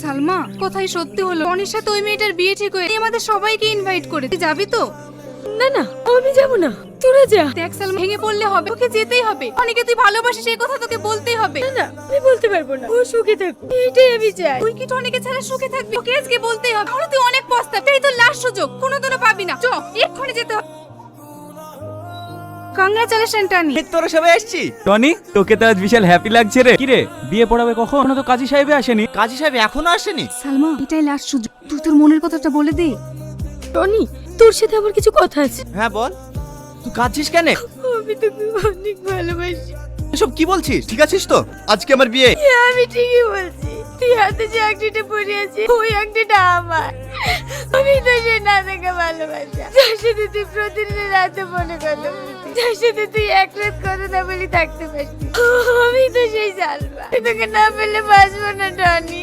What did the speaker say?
সালমা কোথায় সত্যি হলো। সাথে ওই মেয়েটার বিয়ে ঠিক হয়ে আমাদের সবাইকে ইনভাইট করে। তুই যাবি তো? না না আমি যাব না। তোরা যা। দেখ সালমা ভেঙে পড়লে হবে। ওকে যেতেই হবে। অনেকে তুই ভালোবাসিস এই কথা তোকে বলতেই হবে। না না আমি বলতে পারব না। ও সুখে থাকুক। এটাই আমি চাই। তুই কি অনেকে ছাড়া সুখে থাকবি? ওকে আজকে বলতেই হবে। তাহলে তুই অনেক পস্তাব। তাই তো লাস্ট সুযোগ। কোনোদিনও পাবি না। চ এক্ষুনি যেতে হবে। কংগ্রাচুলেশন টানি তোরা সবাই এসছি টনি তোকে তো আজ বিশাল হ্যাপি লাগছে রে। কিরে বিয়ে পড়াবে কখন? এখনও তো কাজী সাহেবে আসেনি। কাজী সাহেব এখনও আসেনি? সালমা এটাই লাস্ট সুযোগ। তুই তোর মনের কথাটা বলে দে। টনি তোর সাথে আমার কিছু কথা আছে? হ্যাঁ বল। তুই কাঁদছিস কেন? আমি তোকে অনেক ভালোবাসি। এসব কি বলছিস? ঠিক আছিস তো? আজকে আমার বিয়ে। আমি ঠিকই বলছি। তুই হাতে যে আংটিটা পরে আছিস ওই আংটিটা আমার। আমি তো সে না দেখে ভালোবাসা। যার সাথে তুই প্রতিদিন রাতে মনে করতে যার সাথে তুই এক রাত কথা না বলি থাকতে পারতি আমি তো সেই জানবা। তোকে না পেলে বাঁচবো না, টনি।